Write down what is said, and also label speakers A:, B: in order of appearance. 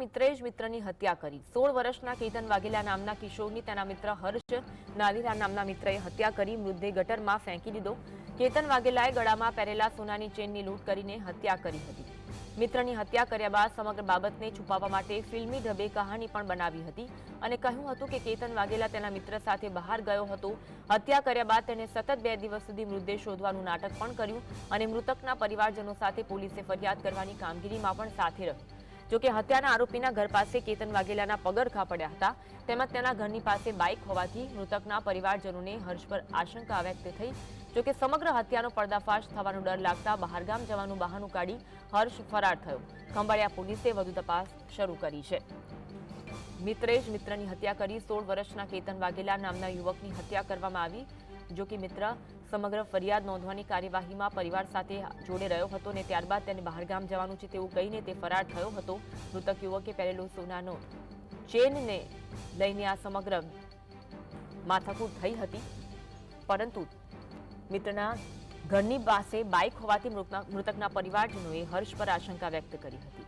A: મિત્રે જ મિત્રની હત્યા કરી. સોળ વર્ષના કેતન વાઘેલા નામના કિશોરની તેના મિત્ર હર્ષ નાલીરા નામના મિત્રએ હત્યા કરી, મૃતદેહ ગટરમાં ફેંકી દીધો. કેતન વાઘેલાએ ગળામાં પહેરેલા સોનાની ચેનની લૂંટ કરીને હત્યા કરી હતી. મિત્રની હત્યા કર્યા બાદ સમગ્ર બાબતને છુપાવવા માટે ફિલ્મી ઢબે કહાની પણ બનાવી હતી અને કહ્યું હતું કે કેતન વાઘેલા તેના મિત્ર સાથે બહાર ગયો હતો. હત્યા કર્યા બાદ તેને સતત બે દિવસ સુધી મૃતદેહ શોધવાનું નાટક પણ કર્યું અને મૃતકના પરિવારજનો સાથે પોલીસે ફરિયાદ કરવાની કામગીરીમાં પણ સાથે રહ્યું. જોકે હત્યાના આરોપીના ઘર પાસે કેતન વાઘેલાના પગરખા પડ્યા હતા. તેમજ તેના ઘરની પાસે બાઇક હોવાથી મૃતકના પરિવારજનોને હર્ષ પર આશંકા વ્યક્ત થઈ. જોકે સમગ્ર હત્યાનો પર્દાફાશ થવાનો ડર લાગતા બહારગામ જવાનું બહાનું કાઢી હર્ષ ફરાર થયો. ખંભાળિયા પોલીસે વધુ તપાસ શરૂ કરી છે. મિત્રે જ મિત્રની હત્યા કરી. સોળ વર્ષના કેતન વાઘેલા નામના યુવકની હત્યા કરવામાં આવી, જો કે મિત્ર સમગ્ર ફરિયાદ નોંધવાની કાર્યવાહીમાં પરિવાર સાથે જોડે રહ્યો હતો અને ત્યારબાદ તેને બહારગામ જવાનું છે તેવું કહીને તે ફરાર થયો હતો. મૃતક યુવકે પહેરેલું સોનાનો ચેનને લઈને આ સમગ્ર માથાકૂટ થઈ હતી. પરંતુ મિત્રના ઘરની પાસે બાઇક હોવાથી મૃતકના પરિવારજનોએ હર્ષ પર આશંકા વ્યક્ત કરી હતી.